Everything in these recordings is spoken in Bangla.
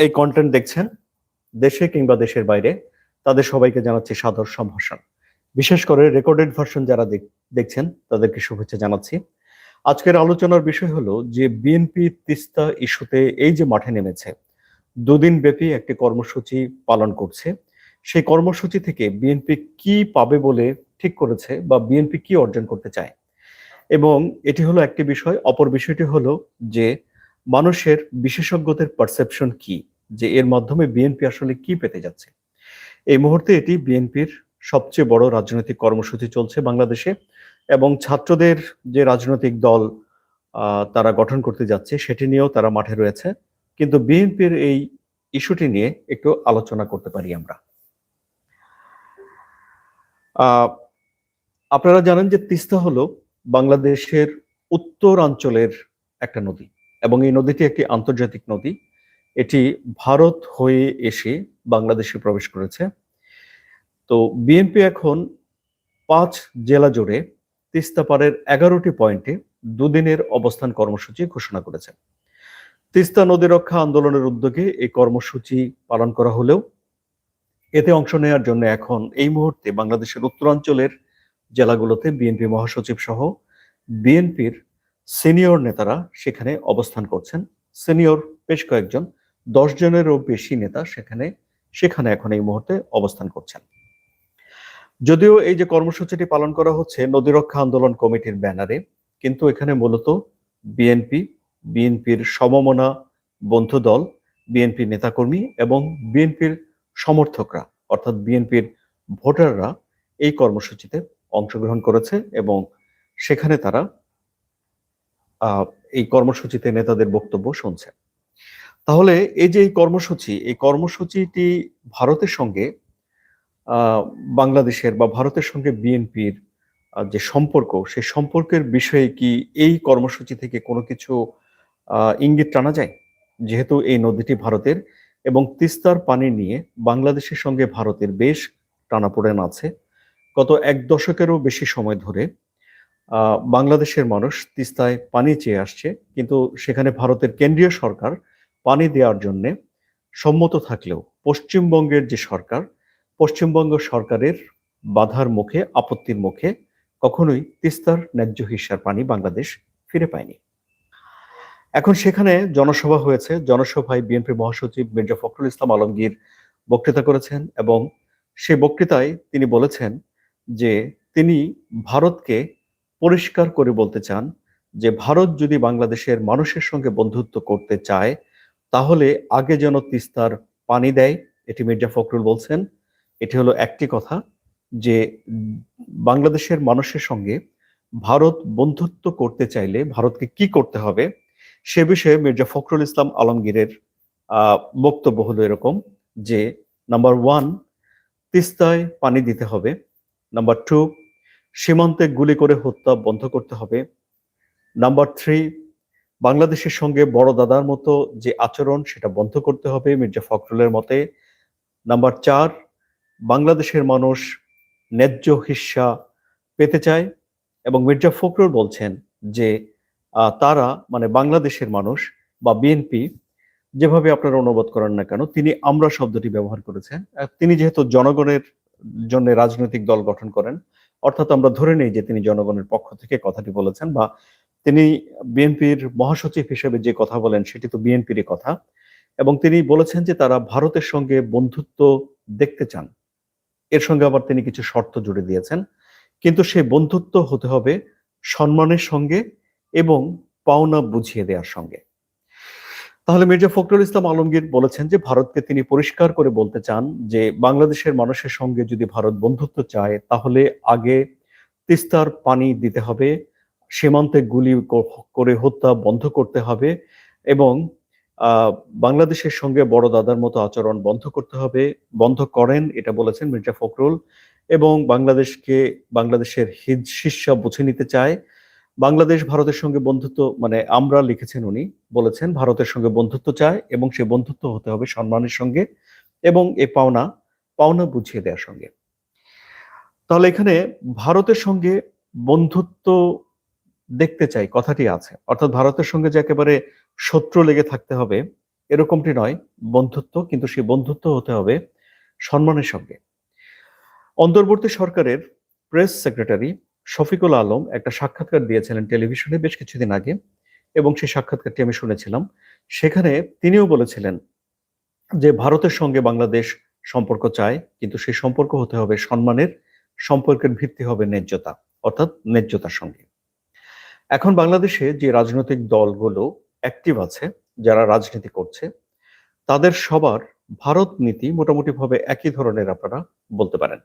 এই কন্টেন্ট দেখছেন, দেশে কিংবা দেশের বাইরে, তাদের সবাইকে জানাচ্ছি সাদর সম্ভাষণ। বিশেষ করে রেকর্ডেড ভার্সন যারা দেখ- দেখছেন, তাদেরকে শুভেচ্ছা জানাচ্ছি। আজকের আলোচনার বিষয় হলো যে বিএনপি তিস্তা ইস্যুতে এই যে মাঠে নেমেছে, দুদিন ব্যাপী একটি কর্মসূচি পালন করছে। সেই কর্মসূচি থেকে বিএনপি কি পাবে বলে ঠিক করেছে বা বিএনপি কি অর্জন করতে চায়? এবং এটি হলো একটি বিষয়, অপর বিষয়টি হলো যে মানুষের বিশেষজ্ঞদের পারসেপশন কি? যে এর মাধ্যমে বিএনপি আসলে কি পেতে যাচ্ছে? এই মুহূর্তে এটি বিএনপির সবচেয়ে বড় রাজনৈতিক কর্মসূচি চলছে বাংলাদেশে এবং ছাত্রদের যে রাজনৈতিক দল তারা গঠন করতে যাচ্ছে সেটি নিয়েও তারা মাঠে রয়েছে। কিন্তু বিএনপির এই ইস্যুটি নিয়ে একটু আলোচনা করতে পারি আমরা। আপনারা জানেন যে তিস্তা হলো বাংলাদেশের উত্তরাঞ্চলের একটা নদী। এবং এই নদীটি একটি আন্তর্জাতিক নদী। এটি ভারত হয়ে এসে বাংলাদেশে প্রবেশ করেছে। তো বিএনপি এখন পাঁচ জেলা জুড়ে তিস্তা পাড়ের এগারোটি পয়েন্টে দুদিনের অবস্থান কর্মসূচি ঘোষণা করেছে। তিস্তা নদী রক্ষা আন্দোলনের উদ্যোগে এই কর্মসূচি পালন করা হলেও এতে অংশ নেওয়ার জন্য এখন এই মুহূর্তে বাংলাদেশের উত্তরাঞ্চলের জেলাগুলোতে বিএনপি মহাসচিব সহ বিএনপির সিনিয়র নেতারা সেখানে অবস্থান করছেন। সিনিয়র বেশ কয়েকজন, দশ জনেরও বেশি নেতা সেখানে সেখানে এখন এই মুহূর্তে অবস্থান করছেন। যদিও এই যে কর্মসূচিটি পালন করা হচ্ছে নদী রক্ষা আন্দোলন কমিটির ব্যানারে, কিন্তু এখানে মূলত বিএনপি, বিএনপির সমমনা বন্ধু দল বিএনপি নেতাকর্মী এবং বিএনপির সমর্থকরা, অর্থাৎ বিএনপির ভোটাররা এই কর্মসূচিতে অংশগ্রহণ করেছে এবং সেখানে তারা এই কর্মসূচিতে নেতাদের বক্তব্য শুনছেন। তাহলে এই যে এই কর্মসূচি, এই কর্মসূচিটি ভারতের সঙ্গে বাংলাদেশের বা ভারতের সঙ্গে বিএনপির যে সম্পর্ক, সেই সম্পর্কের বিষয়ে কি এই কর্মসূচি থেকে কোনো কিছু ইঙ্গিত টানা যায়? যেহেতু এই নদীটি ভারতের এবং তিস্তার পানি নিয়ে বাংলাদেশের সঙ্গে ভারতের বেশ টানাপোড়েন আছে। গত এক দশকেরও বেশি সময় ধরে বাংলাদেশের মানুষ তিস্তায় পানি চেয়ে আসছে, কিন্তু সেখানে ভারতের কেন্দ্রীয় সরকার পানি দেওয়ার জন্য সম্মত থাকলেও পশ্চিমবঙ্গের যে সরকার, পশ্চিমবঙ্গ সরকারের বাধার মুখে, আপত্তির মুখে কখনোই তিস্তার ন্যায্য হিস্যার পানি বাংলাদেশ ফিরে পায়নি। এখন সেখানে জনসভা হয়েছে, জনসভায় বিএনপি মহাসচিব মির্জা ফখরুল ইসলাম আলমগীর বক্তৃতা করেছেন এবং সেই বক্তৃতায় তিনি বলেছেন যে তিনি ভারতকে পরিষ্কার করে বলতে চান যে ভারত যদি বাংলাদেশের মানুষের সঙ্গে বন্ধুত্ব করতে চায়, তাহলে আগে যেন তিস্তার পানি দেয়, এটি মির্জা ফখরুল বলছেন। এটি হলো একটি কথা যে বাংলাদেশের মানুষের সঙ্গে ভারত বন্ধুত্ব করতে চাইলে ভারতকে কি করতে হবে, সে বিষয়ে মির্জা ফখরুল ইসলাম আলমগীরের বক্তব্য হলো এরকম যে নাম্বার ওয়ান তিস্তায় পানি দিতে হবে। নাম্বার টু সীমান্তে গুলি করে হত্যা বন্ধ করতে হবে। নাম্বার থ্রি, বাংলাদেশের সঙ্গে বড় দাদার মতো যে আচরণ সেটা বন্ধ করতে হবে মির্জা ফখরুলের মতে। নাম্বার চার, বাংলাদেশের মানুষ ন্যায্য হিস্সা পেতে চায় এবং মির্জা ফখরুল বলছেন যে তারা মানে বাংলাদেশের মানুষ বা বিএনপি যেভাবে আপনারা অনুবাদ করেন না কেন, তিনি আমরা শব্দটি ব্যবহার করেছেন। তিনি যেহেতু জনগণের জন্য রাজনৈতিক দল গঠন করেন অর্থাৎ আমরা ধরে নেই যে তিনি জনগণের পক্ষ থেকে কথাটি বলেছেন বা তিনি বিএনপির মহাসচিব হিসেবে যে কথা বলেন সেটি তো বিএনপিরই কথা। এবং তিনি বলেছেন যে তারা ভারতের সঙ্গে বন্ধুত্ব দেখতে চান। এর সঙ্গে আবার তিনি কিছু শর্ত জুড়ে দিয়েছেন। কিন্তু সেই বন্ধুত্ব হতে হবে সম্মানের সঙ্গে এবং পাওনা বুঝিয়ে দেওয়ার সঙ্গে। তাহলে মির্জা ফখরুল ইসলাম আলমগীর বলেছেন যে ভারতকে তিনি পরিষ্কার করে বলতে চান যে বাংলাদেশের মানুষের সঙ্গে যদি ভারত বন্ধুত্ব চায়, তাহলে আগে তিস্তার পানি দিতে হবে, সীমান্তে গুলি করে হত্যা বন্ধ করতে হবে এবং বাংলাদেশের সঙ্গে বড় দাদার মতো আচরণ বন্ধ করতে হবে, বন্ধ করেন এটা বলেছেন মির্জা ফখরুল এবং বাংলাদেশকে, বাংলাদেশের হিজ শিষ্যা বুঝে নিতে চায়। বাংলাদেশ ভারতের সঙ্গে বন্ধুত্ব মানে আমরা লিখেছেন উনি, বলেছেন ভারতের সঙ্গে বন্ধুত্ব চায় এবং সে বন্ধুত্ব হতে হবে সম্মানের সঙ্গে এবং এ পাওনা পাওনা বুঝিয়ে দেওয়ার সঙ্গে। তাহলে এখানে ভারতের সঙ্গে বন্ধুত্ব দেখতে চাই, কথাটি আছে। অর্থাৎ ভারতের সঙ্গে যে একেবারে শত্রু লেগে থাকতে হবে, এরকমটি নয়। বন্ধুত্ব, কিন্তু সেই বন্ধুত্ব হতে হবে সম্মানের সঙ্গে। অন্তর্বর্তী সরকারের প্রেস সেক্রেটারি শফিকুল আলম একটা সাক্ষাৎকার দিয়েছিলেন টেলিভিশনে বেশ কিছুদিন আগে, এবং সেই সাক্ষাৎকারটি আমি শুনেছিলাম। সেখানে তিনিও বলেছিলেন যে, ভারতের সঙ্গে বাংলাদেশ সম্পর্ক চায় কিন্তু সেই সম্পর্ক হতে হবে সম্মানের, সম্পর্কের ভিত্তি হবে ন্যায্যতা, অর্থাৎ ন্যায্যতার সঙ্গে। এখন বাংলাদেশে যে রাজনৈতিক দলগুলো অ্যাক্টিভ আছে, যারা রাজনীতি করছে, তাদের সবার ভারত নীতি মোটামুটি ভাবে একই ধরনের আপনারা বলতে পারেন।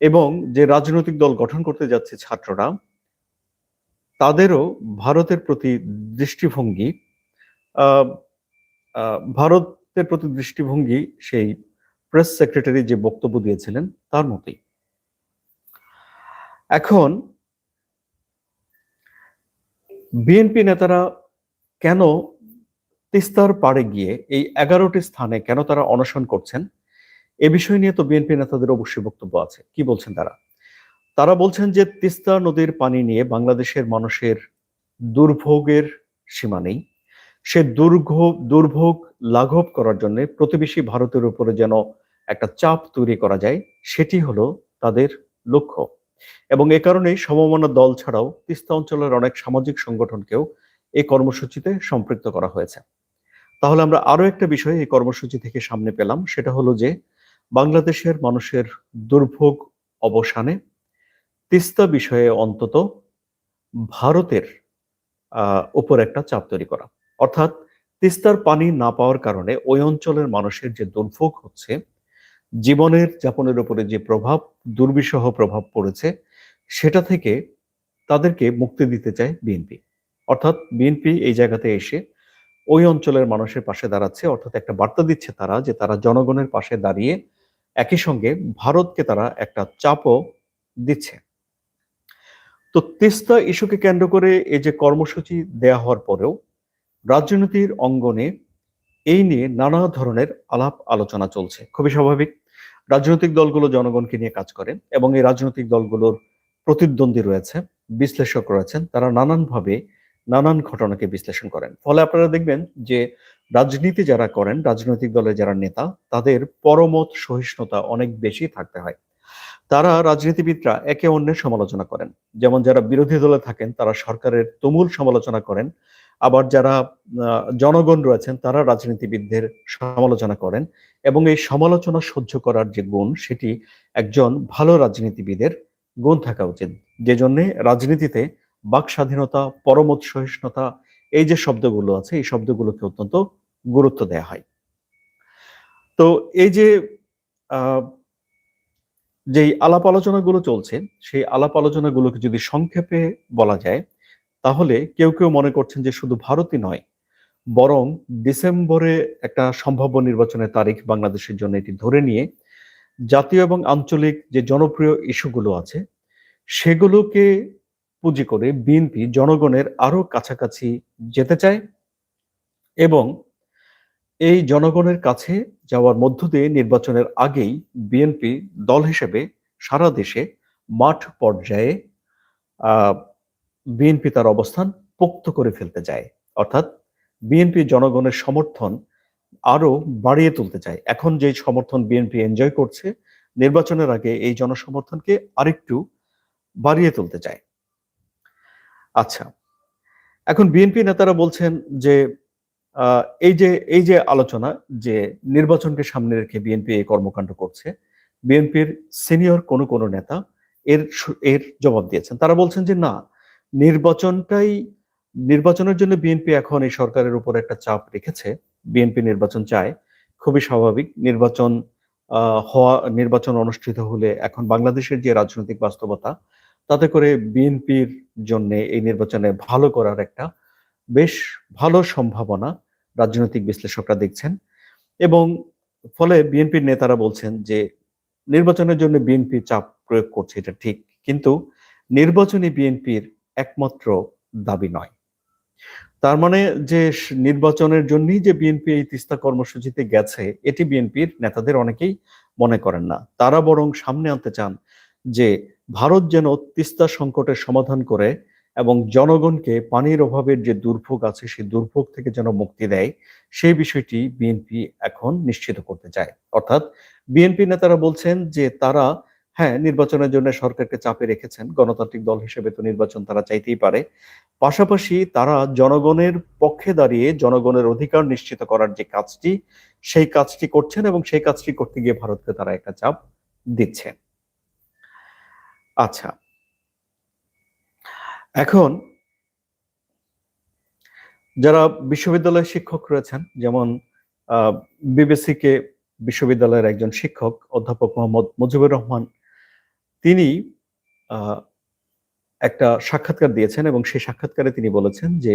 এবং যে রাজনৈতিক দল গঠন করতে যাচ্ছে ছাত্ররা, তাদেরও ভারতের প্রতি দৃষ্টিভঙ্গি ভারতের প্রতি দৃষ্টিভঙ্গি সেই প্রেস সেক্রেটারি যে বক্তব্য দিয়েছিলেন তার মতোই। এখন বিএনপি নেতারা কেন তিস্তার পাড়ে গিয়ে এই এগারোটি স্থানে কেন তারা অনশন করছেন? এ বিষয় নিয়ে তো বিএনপি নেতাদের অবশ্যই বক্তব্য আছে। কি বলছেন তারা? তারা বলছেন যে তিস্তা নদীর পানি নিয়ে বাংলাদেশের মানুষের দুর্ভোগের সীমা নেই। সে দুর্ভোগ দুর্ভোগ লাঘব করার জন্য প্রতিবেশী ভারতের উপরে যেন একটা চাপ তৈরি করা যায়, সেটি হলো তাদের লক্ষ্য। এবং এ কারণেই সমমনা দল ছাড়াও তিস্তা অঞ্চলের অনেক সামাজিক সংগঠনকেও এই কর্মসূচিতে সম্পৃক্ত করা হয়েছে। তাহলে আমরা আরও একটা বিষয় এই কর্মসূচি থেকে সামনে পেলাম, সেটা হলো যে বাংলাদেশের মানুষের দুর্ভোগ অবসানে তিস্তা বিষয়ে অন্তত ভারতের উপর একটা চাপ তৈরি করা। অর্থাৎ তিস্তার পানি না পাওয়ার কারণে ওই অঞ্চলের মানুষের যে দুর্ভোগ হচ্ছে, জীবনের যাপনের উপরে যে প্রভাব, দুর্বিষহ প্রভাব পড়েছে, সেটা থেকে তাদেরকে মুক্তি দিতে চায় বিএনপি। অর্থাৎ বিএনপি এই জায়গাতে এসে ওই অঞ্চলের মানুষের পাশে দাঁড়াচ্ছে, অর্থাৎ একটা বার্তা দিচ্ছে তারা যে তারা জনগণের পাশে দাঁড়িয়ে একই সঙ্গে ভারতকে তারা একটা চাপও দিচ্ছে। তো তিস্তা ইস্যুকে কেন্দ্র করে এই যে কর্মসূচি দেয়া হওয়ার পরেও রাজনীতির অঙ্গনে এই নিয়ে নানা ধরনের আলাপ আলোচনা চলছে। খুবই স্বাভাবিক। রাজনৈতিক দলগুলো জনগণকে নিয়ে কাজ করে এবং এই রাজনৈতিক দলগুলোর প্রতিদ্বন্দ্বী রয়েছে, বিশ্লেষক রয়েছেন, তারা নানানভাবে নানান ঘটনাকে বিশ্লেষণ করেন। ফলে আপনারা দেখবেন যে রাজনীতি যারা করেন, রাজনৈতিক দলের যারা নেতা, তাদের পরমত সহিষ্ণুতা অনেক বেশি থাকতে হয়। তারা রাজনীতিবিদরা একে অন্যের সমালোচনা করেন। যেমন যারা বিরোধী দলে থাকেন, তারা সরকারের তুমুল সমালোচনা করেন। আবার যারা জনগণ রয়েছেন, তারা রাজনীতিবিদদের সমালোচনা করেন। এবং এই সমালোচনা সহ্য করার যে গুণ, সেটি একজন ভালো রাজনীতিবিদের গুণ থাকা উচিত। যে জন্যে রাজনীতিতে বাক স্বাধীনতা পরমত সহিষ্ণুতা, এই যে শব্দগুলো আছে, এই শব্দগুলোকে অত্যন্ত গুরুত্ব দেয়া হয়। তো এই যে যেই আলাপ আলোচনাগুলো চলছে, সেই আলাপ আলোচনাগুলোকে যদি সংক্ষেপে বলা যায়, তাহলে কেউ কেউ মনে করছেন যে শুধু ভারতই নয়, বরং ডিসেম্বরে একটা সম্ভাব্য নির্বাচনের তারিখ বাংলাদেশের জন্য এটি ধরে নিয়ে জাতীয় এবং আঞ্চলিক যে জনপ্রিয় ইস্যুগুলো আছে, সেগুলোকে পুঁজি করে বিএনপি জনগণের আরও কাছাকাছি যেতে চায় এবং এই জনগণের কাছে যাওয়ার মধ্য দিয়ে নির্বাচনের আগেই বিএনপি দল হিসেবে সারা দেশে মাঠ পর্যায়ে বিএনপি তার অবস্থান পোক্ত করে ফেলতে চায়। অর্থাৎ বিএনপি জনগণের সমর্থন আরও বাড়িয়ে তুলতে চায়। এখন যে সমর্থন বিএনপি এনজয় করছে, নির্বাচনের আগে এই জনসমর্থনকে আরেকটু বাড়িয়ে তুলতে চায়। আচ্ছা এখন বিএনপি নেতারা বলছেন যে এই যে এই যে আলোচনা যে নির্বাচনকে সামনে রেখে বিএনপি এই কর্মকাণ্ড করছে বিএনপির সিনিয়র কোনো কোনো নেতা এর এর জবাব দিয়েছেন। তারা বলছেন যে না, নির্বাচনটাই, নির্বাচনের জন্য বিএনপি এখন এই সরকারের উপর একটা চাপ রেখেছে। বিএনপি নির্বাচন চায়, খুবই স্বাভাবিক। নির্বাচন হওয়া, নির্বাচন অনুষ্ঠিত হলে এখন বাংলাদেশের যে রাজনৈতিক বাস্তবতা, তাতে করে বিএনপির জন্য এই নির্বাচনে ভালো করার একটা বেশ ভালো সম্ভাবনা রাজনৈতিক বিশ্লেষকরা দেখছেন এবং ফলে বিএনপির নেতারা বলছেন যে নির্বাচনের জন্য বিএনপি চাপ প্রয়োগ করছে, এটা ঠিক। কিন্তু নির্বাচনী বিএনপির একমাত্র দাবি নয়। তার মানে যে নির্বাচনের জন্যই যে বিএনপি এই তিস্তা কর্মসূচিতে গেছে, এটি বিএনপির নেতাদের অনেকেই মনে করেন না। তারা বরং সামনে আনতে চান যে ভারত যেন তিস্তা সংকটের সমাধান করে এবং জনগণকে পানির অভাবের যে দুর্ভোগ আছে, সেই দুর্ভোগ থেকে যেন মুক্তি দেয়, সেই বিষয়টি বিএনপি এখন নিশ্চিত করতে চায়। অর্থাৎ বিএনপি নেতারা বলছেন যে তারা হ্যাঁ নির্বাচনের জন্য সরকারকে চাপে রেখেছেন, গণতান্ত্রিক দল হিসেবে তো নির্বাচন তারা চাইতেই পারে। পাশাপাশি তারা জনগণের পক্ষে দাঁড়িয়ে জনগণের অধিকার নিশ্চিত করার যে কাজটি, সেই কাজটি করছেন এবং সেই কাজটি করতে গিয়ে ভারতকে তারা একটা চাপ দিচ্ছেন। আচ্ছা এখন যারা বিশ্ববিদ্যালয়ের শিক্ষক রয়েছেন, যেমন বিবিসি কে বিশ্ববিদ্যালয়ের একজন শিক্ষক অধ্যাপক মোহাম্মদ মুজিবুর রহমান, তিনি একটা সাক্ষাৎকার দিয়েছেন এবং সেই সাক্ষাৎকারে তিনি বলেছেন যে,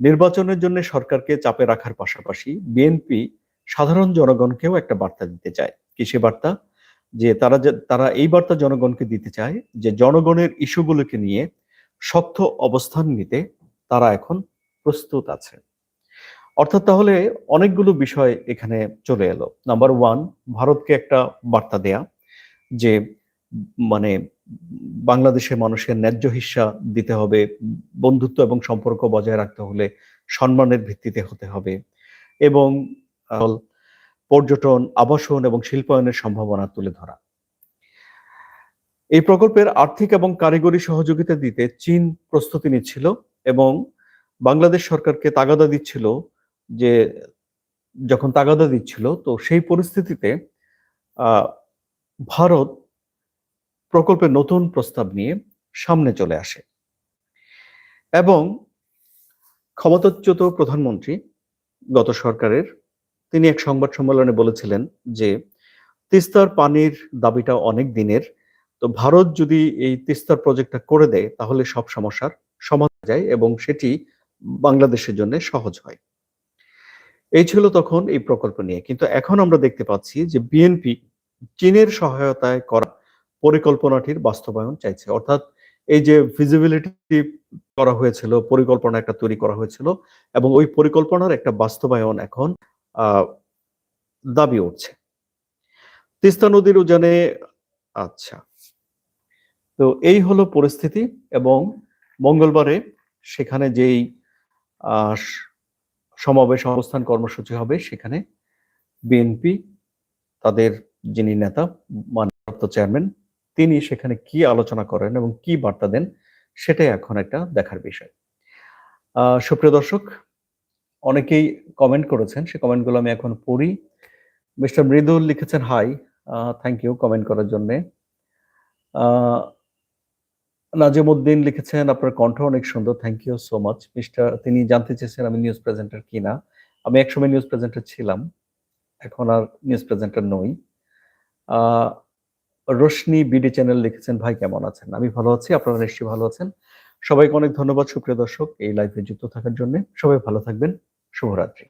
নির্বাচনের জন্য সরকারকে চাপে রাখার পাশাপাশি বিএনপি সাধারণ জনগণকেও একটা বার্তা দিতে চায়। কি সে বার্তা? যে তারা তারা এই বার্তা জনগণকে দিতে চায় যে, জনগণের ইস্যুগুলোকে নিয়ে শক্ত অবস্থান নিতে তারা এখন প্রস্তুত আছে। অর্থাৎ তাহলে অনেকগুলো বিষয় এখানে চলে এলো। নাম্বার ওয়ান ভারতকে একটা বার্তা দেয়া যে মানে বাংলাদেশের মানুষের ন্যায্য হিস্সা দিতে হবে, বন্ধুত্ব এবং সম্পর্ক বজায় রাখতে হলে সম্মানের ভিত্তিতে হতে হবে এবং, পর্যটন, আবাসন এবং শিল্পায়নের সম্ভাবনা তুলে ধরা। এই প্রকল্পের আর্থিক এবং কারিগরি সহযোগিতা দিতে চীন প্রস্তুতি নিচ্ছিল এবং বাংলাদেশ সরকারকে তাগাদা দিচ্ছিল যে, যখন তাগাদা দিচ্ছিল, তো সেই পরিস্থিতিতে ভারত প্রকল্পের নতুন প্রস্তাব নিয়ে সামনে চলে আসে। এবং ক্ষমতাচ্যুত প্রধানমন্ত্রী গত সরকারের, তিনি এক সংবাদ সম্মেলনে বলেছিলেন যে, তিস্তার পানির দাবিটা অনেক দিনের তো ভারত যদি এই তিস্তার প্রজেক্টটা করে দেয়, তাহলে সব সমস্যার সমাধান যায় এবং সেটি বাংলাদেশের জন্য সহজ হয়। এই ছিল তখন এই প্রকল্প নিয়ে। কিন্তু এখন আমরা দেখতে পাচ্ছি যে বিএনপি চীনের সহায়তায় করা পরিকল্পনাটির বাস্তবায়ন চাইছে। অর্থাৎ এই যে ফিজিবিলিটি করা হয়েছিল, পরিকল্পনা একটা তৈরি করা হয়েছিল এবং ওই পরিকল্পনার একটা বাস্তবায়ন এখন দাবি উঠছে। তিস্তা নদীর উজানে আচ্ছা। তো এই হলো পরিস্থিতি এবং মঙ্গলবারে সেখানে যেই সমাবেশ অবস্থান কর্মসূচি হবে সেখানে বিএনপি, তাদের যিনি নেতা, মানপ্রাপ্ত চেয়ারম্যান, তিনি সেখানে কি আলোচনা করেন এবং কি বার্তা দেন সেটাই এখন একটা দেখার বিষয়। সুপ্রিয় দর্শক, অনেকেই কমেন্ট করেছেন, সে কমেন্টগুলো আমি এখন পড়ি। মিস্টার মৃদুল লিখেছেন, হাই থ্যাংক ইউ কমেন্ট করার জন্যে। নাজিমুদ্দিন লিখেছেন, আপনার কণ্ঠ অনেক সুন্দর thank you so much mister তিনি জানতে চেয়েছেন আমি নিউজ প্রেজেন্টার কিনা। আমি একসময় নিউজ প্রেজেন্টার ছিলাম, এখন আর নিউজ প্রেজেন্টার নই। রোশনি বিডি চ্যানেল লিখেছেন, ভাই কেমন আছেন? আমি ভালো আছি, আপনারা নিশ্চয়ই ভালো আছেন। সবাইকে অনেক ধন্যবাদ, সুপ্রিয় দর্শক, এই লাইভে যুক্ত থাকার জন্য। সবাই ভালো থাকবেন, শুভরাত্রি।